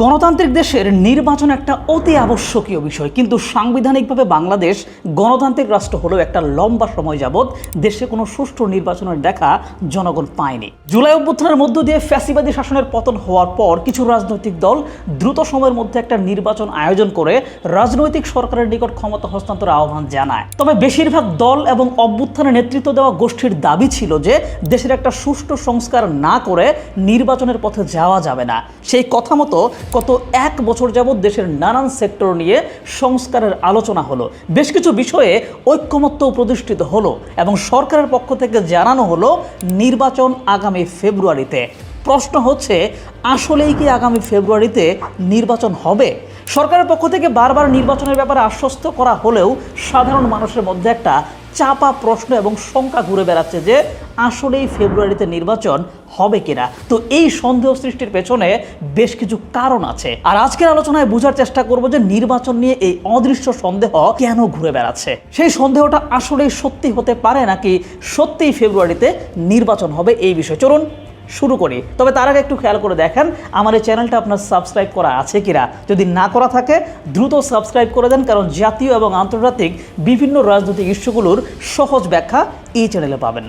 গণতান্ত্রিক দেশের নির্বাচন একটা অতি আবশ্যকীয় বিষয়। কিন্তু সাংবিধানিকভাবে বাংলাদেশ গণতান্ত্রিক রাষ্ট্র হলেও একটা লম্বা সময় যাবৎ দেশে কোনো সুষ্ঠু নির্বাচনের দেখা জনগণ পায়নি। জুলাই অভ্যুত্থানের মধ্য দিয়ে ফ্যাসিবাদী শাসনের পতন হওয়ার পর কিছু রাজনৈতিক দল দ্রুত সময়ের মধ্যে একটা নির্বাচন আয়োজন করে রাজনৈতিক সরকারের নিকট ক্ষমতা হস্তান্তরের আহ্বান জানায়। তবে বেশিরভাগ দল এবং অভ্যুত্থানে নেতৃত্ব দেওয়া গোষ্ঠীর দাবি ছিল যে দেশের একটা সুষ্ঠু সংস্কার না করে নির্বাচনের পথে যাওয়া যাবে না। সেই কথা মতো গত এক বছর যাবৎ দেশের নানান সেক্টর নিয়ে সংস্কারের আলোচনা হলো। বেশ কিছু বিষয়ে ঐক্যমত্য প্রতিষ্ঠিত হলো এবং সরকারের পক্ষ থেকে জানানো হলো নির্বাচন আগামী ফেব্রুয়ারিতে। প্রশ্ন হচ্ছে, আসলেই কি আগামী ফেব্রুয়ারিতে নির্বাচন হবে? সরকারের পক্ষ থেকে বারবার নির্বাচনের ব্যাপারে আশ্বস্ত করা হলেও সাধারণ মানুষের মধ্যে একটা চাপা প্রশ্ন এবং শঙ্কা ঘুরে বেড়াচ্ছে যে আসলেই ফেব্রুয়ারিতে নির্বাচন হবে কিনা। তো এই সন্দেহ সৃষ্টির পেছনে বেশ কিছু কারণ আছে। আর আজকের আলোচনায় বোঝার চেষ্টা করব যে নির্বাচন নিয়ে এই অদৃশ্য সন্দেহ কেন ঘুরে বেড়াচ্ছে। সেই সন্দেহটা আসলেই সত্যি হতে পারে নাকি সত্যিই ফেব্রুয়ারিতে নির্বাচন হবে এই বিষয়ে। চলুন শুরু করি। তবে তার আগে একটু খেয়াল করে দেখেন, আমার এই চ্যানেলটা আপনার সাবস্ক্রাইব করা আছে কিনা। যদি না করা থাকে, দ্রুত সাবস্ক্রাইব করে দেন, কারণ জাতীয় এবং আন্তর্জাতিক বিভিন্ন রাজনৈতিক ইস্যুগুলোর সহজ ব্যাখ্যা এই চ্যানেলে পাবেন।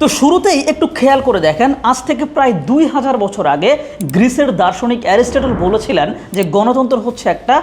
তো শুরুতেই একটু খেয়াল করে দেখেন, আজ থেকে প্রায় দুই হাজার বছর আগে গ্রিসের দার্শনিক অ্যারিস্টটল বলেছিলেন যে গণতন্ত্র হচ্ছে একটা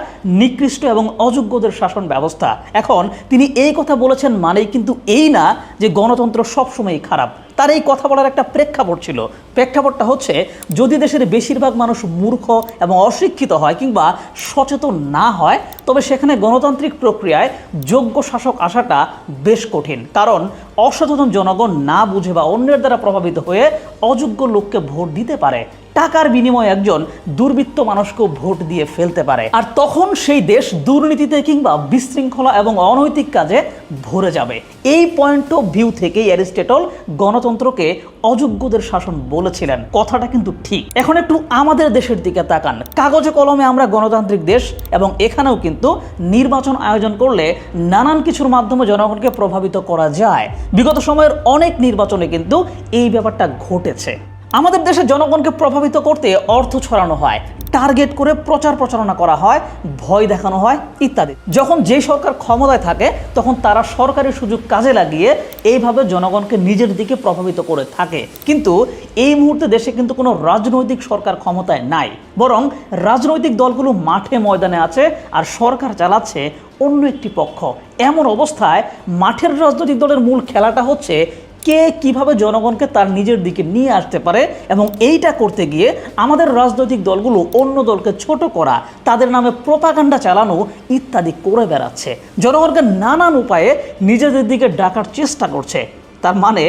নিকৃষ্ট এবং অযোগ্যদের শাসন ব্যবস্থা। এখন তিনি এই কথা বলেছেন মানেই কিন্তু এই না যে গণতন্ত্র সবসময়ই খারাপ। তার এই কথা বলার একটা প্রেক্ষাপট ছিল। প্রেক্ষাপটটা হচ্ছে, যদি দেশের বেশিরভাগ মানুষ মূর্খ এবং অশিক্ষিত হয় কিংবা সচেতন না হয়, তবে সেখানে গণতান্ত্রিক প্রক্রিয়ায় যোগ্য শাসক আসাটা বেশ কঠিন। কারণ অসচেতন জনগণ না বুঝে বা অন্যের দ্বারা প্রভাবিত হয়ে অযোগ্য লোককে ভোট দিতে পারে। টাকার বিনিময়ে একজন দুর্বৃত্ত মানুষকেও ভোট দিয়ে ফেলতে পারে। আর তখন সেই দেশ দুর্নীতিতে কিংবা বিশৃঙ্খলা এবং অনৈতিক কাজে ভরে যাবে। এই পয়েন্ট অফ ভিউ থেকেই অ্যারিস্টেটল গণতন্ত্রকে অযোগ্যদের শাসন বলেছিলেন, কথাটা কিন্তু ঠিক। এখন একটু আমাদের দেশের দিকে তাকান। কাগজে কলমে আমরা গণতান্ত্রিক দেশ এবং এখানেও কিন্তু নির্বাচন আয়োজন করলে নানান কিছুর মাধ্যমে জনগণকে প্রভাবিত করা যায়। বিগত সময়ের অনেক নির্বাচনে কিন্তু এই ব্যাপারটা ঘটেছে। আমাদের দেশে জনগণকে প্রভাবিত করতে অর্থ ছড়ানো হয়। টার্গেট করে প্রচার প্রচারণা করা হয়, ভয় দেখানো হয়, ইত্যাদি। যখন যে সরকার ক্ষমতায় থাকে, তখন তারা সরকারি সুযোগ কাজে লাগিয়ে এইভাবে জনগণকে নিজের দিকে প্রভাবিত করে থাকে। কিন্তু এই মুহূর্তে দেশে কিন্তু কোনো রাজনৈতিক সরকার ক্ষমতায় নাই। বরং রাজনৈতিক দলগুলো মাঠে ময়দানে আছে আর সরকার চালাচ্ছে অন্য একটি পক্ষ। এমন অবস্থায় মাঠের রাজনৈতিক দলের মূল খেলাটা হচ্ছে কে কীভাবে জনগণকে তার নিজের দিকে নিয়ে আসতে পারে এবং এইটা করতে গিয়ে আমাদের রাজনৈতিক দলগুলো অন্য দলকে ছোট করা, তাদের নামে প্রপাগান্ডা চালানো ইত্যাদি করে বেড়াচ্ছে। জনগণকে নানান উপায়ে নিজেদের দিকে ডাকার চেষ্টা করছে। তার মানে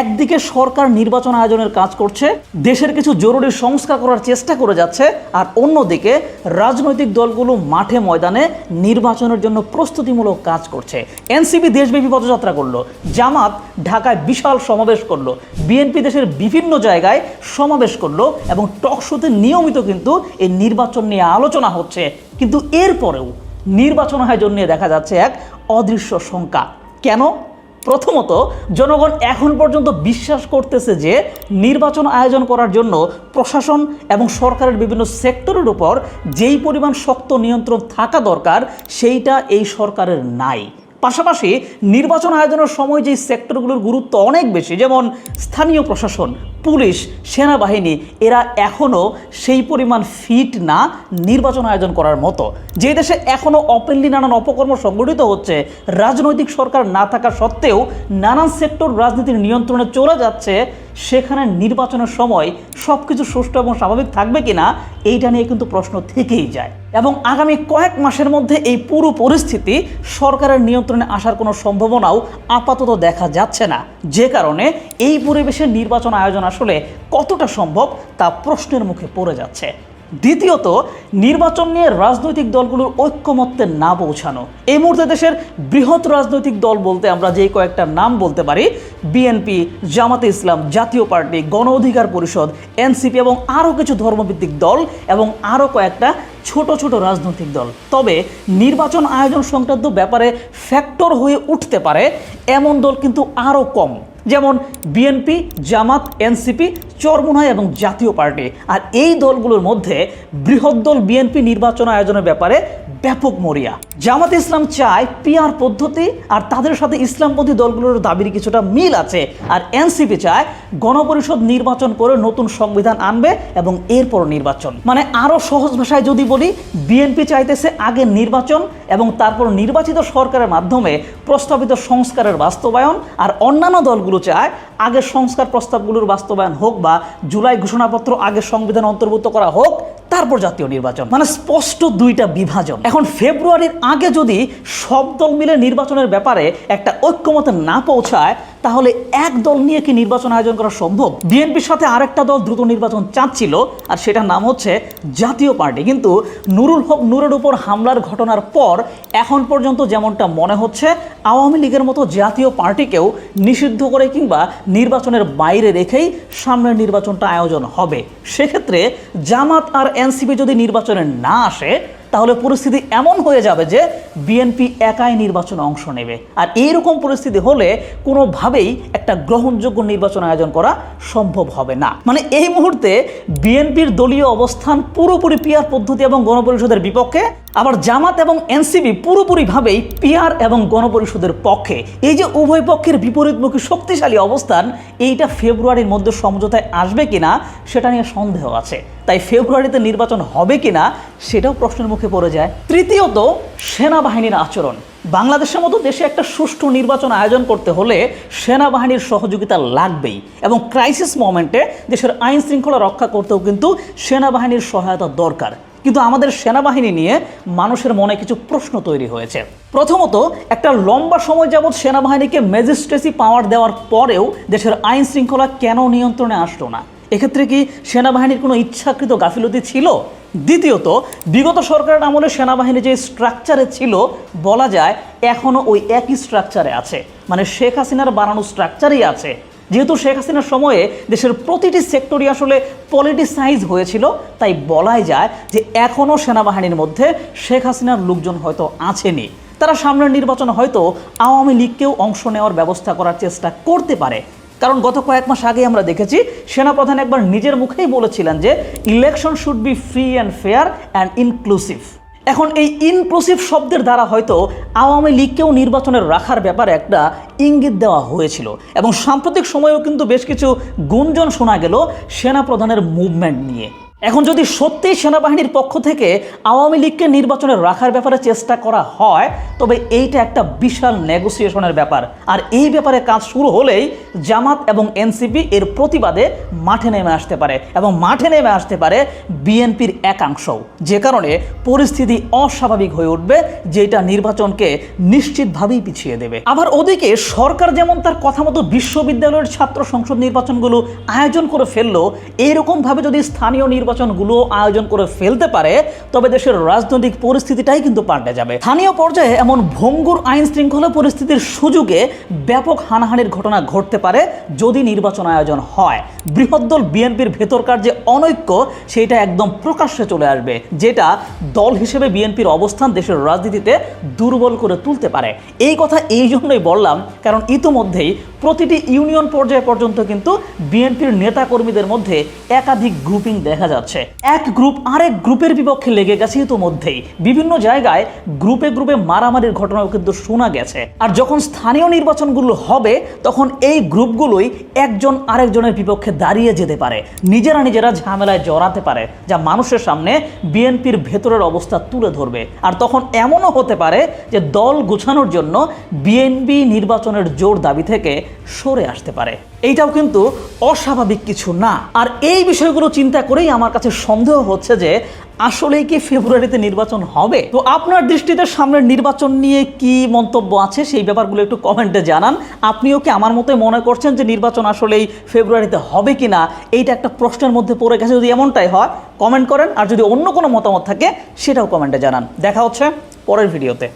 একদিকে সরকার নির্বাচন আয়োজনের কাজ করছে, দেশের কিছু জরুরি সংস্কার করার চেষ্টা করে যাচ্ছে, আর অন্যদিকে রাজনৈতিক দলগুলো মাঠে ময়দানে নির্বাচনের জন্য প্রস্তুতিমূলক কাজ করছে। এনসিপি দেশব্যাপী পদযাত্রা করল, জামাত ঢাকায় বিশাল সমাবেশ করল, বিএনপি দেশের বিভিন্ন জায়গায় সমাবেশ করল এবং টকশোতে নিয়মিত কিন্তু এই নির্বাচন নিয়ে আলোচনা হচ্ছে। কিন্তু এরপরেও নির্বাচন আয়োজন নিয়ে দেখা যাচ্ছে এক অদৃশ্য শঙ্কা। কেন? প্রথমত, জনগণ এখন পর্যন্ত বিশ্বাস করতেছে যে নির্বাচন আয়োজন করার জন্য প্রশাসন এবং সরকারের বিভিন্ন সেক্টরের উপর যেই পরিমাণ শক্ত নিয়ন্ত্রণ থাকা দরকার, সেইটা এই সরকারের নাই। পাশাপাশি নির্বাচন আয়োজনের সময় যে সেক্টরগুলোর গুরুত্ব অনেক বেশি, যেমন স্থানীয় প্রশাসন, পুলিশ, সেনাবাহিনী, এরা এখনও সেই পরিমাণ ফিট না নির্বাচন আয়োজন করার মতো। যে দেশে এখনও অপেনলি নানান অপকর্ম সংগঠিত হচ্ছে, রাজনৈতিক সরকার না থাকা সত্ত্বেও নানান সেক্টর রাজনীতির নিয়ন্ত্রণে চলে যাচ্ছে সেখানে নির্বাচনের সময় সব কিছু সুষ্ঠু এবং স্বাভাবিক থাকবে কিনা, এইটা নিয়ে কিন্তু প্রশ্ন থেকেই যায়। এবং আগামী কয়েক মাসের মধ্যে এই পুরো পরিস্থিতি সরকারের নিয়ন্ত্রণে আসার কোনো সম্ভাবনাও আপাতত দেখা যাচ্ছে না। যে কারণে এই পরিবেশে নির্বাচন আয়োজন আসলে কতটা সম্ভব তা প্রশ্নের মুখে পড়ে যাচ্ছে। দ্বিতীয়ত, নির্বাচন নিয়ে রাজনৈতিক দলগুলোর ঐক্যমত্যে না পৌঁছানো। এই মুহূর্তে দেশের বৃহৎ রাজনৈতিক দল বলতে আমরা যে কয়েকটা নাম বলতে পারি, বিএনপি, জামাতে ইসলাম, জাতীয় পার্টি, গণ অধিকার পরিষদ, এনসিপি এবং আরও কিছু ধর্মভিত্তিক দল এবং আরও কয়েকটা ছোট ছোট রাজনৈতিক দল। তবে নির্বাচন আয়োজন সংক্রান্ত ব্যাপারে ফ্যাক্টর হয়ে উঠতে পারে এমন দল কিন্তু আরও কম। যেমন বিএনপি, জামাত, এনসিপি, চরমুনাই এবং জাতীয় পার্টি। আর এই দলগুলোর মধ্যে বৃহৎ দল বিএনপি নির্বাচন আয়োজনের ব্যাপারে ব্যাপক মরিয়া। জামাত ইসলাম চায় পিআর পদ্ধতি আর তাদের সাথে ইসলামপন্থী দলগুলোর দাবির কিছুটা মিল আছে। আর এনসিপি চায় গণপরিষদ নির্বাচন করে নতুন সংবিধান আনবে এবং এরপর নির্বাচন। মানে আরও সহজ ভাষায় যদি বলি বিএনপি চাইতেছে আগে নির্বাচন এবং তারপর নির্বাচিত সরকারের মাধ্যমে প্রস্তাবিত সংস্কারের বাস্তবায়ন, আর অন্যান্য দলগুলো চায় আগে সংস্কার প্রস্তাবগুলোর বাস্তবায়ন হোক বা জুলাই ঘোষণাপত্র আগে সংবিধান অন্তর্ভুক্ত করা হোক তারপর জাতীয় নির্বাচন। মানে স্পষ্ট দুইটা বিভাজন। এখন ফেব্রুয়ারির আগে যদি সব দল মিলে নির্বাচনের ব্যাপারে একটা ঐক্যমতে না পৌঁছায়, তাহলে এক দল নিয়ে কি নির্বাচন আয়োজন করা সম্ভব? বিএনপির সাথে আরেকটা দল দ্রুত নির্বাচন চাচ্ছিল, আর সেটার নাম হচ্ছে জাতীয় পার্টি। কিন্তু নুরুল হক নূরের উপর হামলার ঘটনার পর এখন পর্যন্ত যেমনটা মনে হচ্ছে, আওয়ামী লীগের মতো জাতীয় পার্টিকেও নিষিদ্ধ করে কিংবা নির্বাচনের বাইরে রেখেই সামনের নির্বাচনটা আয়োজন হবে। সেক্ষেত্রে জামাত আর এনসিপি যদি নির্বাচনে না আসে তাহলে পরিস্থিতি এমন হয়ে যাবে যে বিএনপি একাই নির্বাচনে অংশ নেবে। আর এইরকম পরিস্থিতি হলে কোনোভাবেই একটা গ্রহণযোগ্য নির্বাচন আয়োজন করা সম্ভব হবে না। মানে এই মুহূর্তে বিএনপির দলীয় অবস্থান পুরোপুরি পিয়ার পদ্ধতি এবং গণপরিষদের বিপক্ষে, আবার জামাত এবং এনসিপি পুরোপুরিভাবেই পিয়ার এবং গণপরিষদের পক্ষে। এই যে উভয় পক্ষের বিপরীতমুখী শক্তিশালী অবস্থান, এইটা ফেব্রুয়ারির মধ্যে সমঝোতায় আসবে কিনা, সেটা নিয়ে সন্দেহ আছে। তাই ফেব্রুয়ারিতে নির্বাচন হবে কিনা, সেটাও প্রশ্নের মুখে পড়ে যায়। তৃতীয়ত, সেনাবাহিনীর আচরণ। বাংলাদেশের মতো দেশে একটা সুষ্ঠু নির্বাচন আয়োজন করতে হলে সেনাবাহিনীর সহযোগিতা লাগবেই এবং ক্রাইসিস মোমেন্টে দেশের আইন শৃঙ্খলা রক্ষা করতেও কিন্তু সেনাবাহিনীর সহায়তা দরকার। কিন্তু আমাদের সেনাবাহিনী নিয়ে মানুষের মনে কিছু প্রশ্ন তৈরি হয়েছে। প্রথমত, একটা লম্বা সময় যাবৎ সেনাবাহিনীকে ম্যাজিস্ট্রেসি পাওয়ার দেওয়ার পরেও দেশের আইন শৃঙ্খলা কেন নিয়ন্ত্রণে আসলো না? এক্ষেত্রে কি সেনাবাহিনীর কোনো ইচ্ছাকৃত গাফিলতি ছিল? দ্বিতীয়ত, বিগত সরকারের আমলে সেনাবাহিনী যে স্ট্রাকচারে ছিল, বলা যায় এখনও ওই একই স্ট্রাকচারে আছে। মানে শেখ হাসিনার বানানো স্ট্রাকচারেই আছে। যেহেতু শেখ হাসিনার সময়ে দেশের প্রতিটি সেক্টরই আসলে পলিটিসাইজ হয়েছিল, তাই বলাই যায় যে এখনও সেনাবাহিনীর মধ্যে শেখ হাসিনার লোকজন হয়তো আছেনি। তারা সামনের নির্বাচনে হয়তো আওয়ামী লীগকেও অংশ নেওয়ার ব্যবস্থা করার চেষ্টা করতে পারে। কারণ গত কয়েক মাস আগে আমরা দেখেছি সেনাপ্রধান একবার নিজের মুখেই বলেছিলেন যে election should be free and fair and inclusive এখন এই ইনক্লুসিভ শব্দের দ্বারা হয়তো আওয়ামী লীগকেও নির্বাচনের রাখার ব্যাপারে একটা ইঙ্গিত দেওয়া হয়েছিল এবং সাম্প্রতিক সময়েও কিন্তু বেশ কিছু গুঞ্জন শোনা গেল সেনাপ্রধানের মুভমেন্ট নিয়ে। এখন যদি সত্যিই সেনাবাহিনীর পক্ষ থেকে আওয়ামী লীগকে নির্বাচনে রাখার ব্যাপারে চেষ্টা করা হয়, তবে এইটা একটা বিশাল নেগোসিয়েশনের ব্যাপার। আর এই ব্যাপারে কাজ শুরু হলেই জামাত এবং এনসিপি এর প্রতিবাদে মাঠে নেমে আসতে পারে এবং মাঠে নেমে আসতে পারে বিএনপির একাংশও। যে কারণে পরিস্থিতি অস্বাভাবিক হয়ে উঠবে, যেটা নির্বাচনকে নিশ্চিতভাবেই পিছিয়ে দেবে। আবার ওদিকে সরকার যেমন তার কথা মতো বিশ্ববিদ্যালয়ের ছাত্র সংসদ নির্বাচনগুলো আয়োজন করে ফেলল এইরকমভাবে যদি স্থানীয় নির্বাচনগুলো আয়োজন করে ফেলতে পারে, তবে দেশের রাজনৈতিক পরিস্থিতিটাই কিন্তু পাল্টে যাবে। স্থানীয় পর্যায়ে এমন ভঙ্গুর আইন শৃঙ্খলা পরিস্থিতির সুযোগে ব্যাপক হানাহানির ঘটনা ঘটতে পারে যদি নির্বাচন আয়োজন হয়। বৃহদ্দল বিএনপির ভেতরকার যে অনৈক্য, সেটা একদম প্রকাশ্যে চলে আসবে, যেটা দল হিসেবে বিএনপির অবস্থান দেশের রাজনীতিতে দুর্বল করে তুলতে পারে। এই কথা এই জন্যই বললাম, কারণ ইতোমধ্যেই প্রতিটি ইউনিয়ন পর্যায় পর্যন্ত কিন্তু বিএনপির নেতাকর্মীদের মধ্যে একাধিক গ্রুপিং দেখা যাচ্ছে। এক গ্রুপ আরেক গ্রুপের বিপক্ষে লেগে গেছে ইতোমধ্যেই। বিভিন্ন জায়গায় গ্রুপে গ্রুপে মারামারির ঘটনাও কিন্তু শোনা গেছে। আর যখন স্থানীয় নির্বাচনগুলো হবে, তখন এই গ্রুপগুলোই একজন আরেকজনের বিপক্ষে দাঁড়িয়ে যেতে পারে। নিজেরা নিজেরা ঝামেলায় জড়াতে পারে, যা মানুষের সামনে বিএনপির ভেতরের অবস্থা তুলে ধরবে। আর তখন এমনও হতে পারে যে দল গোছানোর জন্য বিএনপি নির্বাচনের জোর দাবি থেকে সরে আসতে পারে। এইটাও কিন্তু অস্বাভাবিক কিছু না। আর এই বিষয়গুলো চিন্তা করেই আমার কাছে সন্দেহ হচ্ছে যে, আসলেই কি ফেব্রুয়ারিতে নির্বাচন হবে? তো আপনার দৃষ্টিতে সামনের নির্বাচন নিয়ে কি মন্তব্য আছে সেই ব্যাপারগুলো একটু কমেন্টে জানান। আপনিও কি আমার মতো মনে করছেন যে নির্বাচন আসলেই ফেব্রুয়ারিতে হবে কি না এইটা একটা প্রশ্নের মধ্যে পড়ে গেছে, যদি এমনটাই হয়, কমেন্ট করেন। আর যদি অন্য কোনো মতামত থাকে, সেটাও কমেন্টে জানান। দেখা হচ্ছে পরের ভিডিওতে।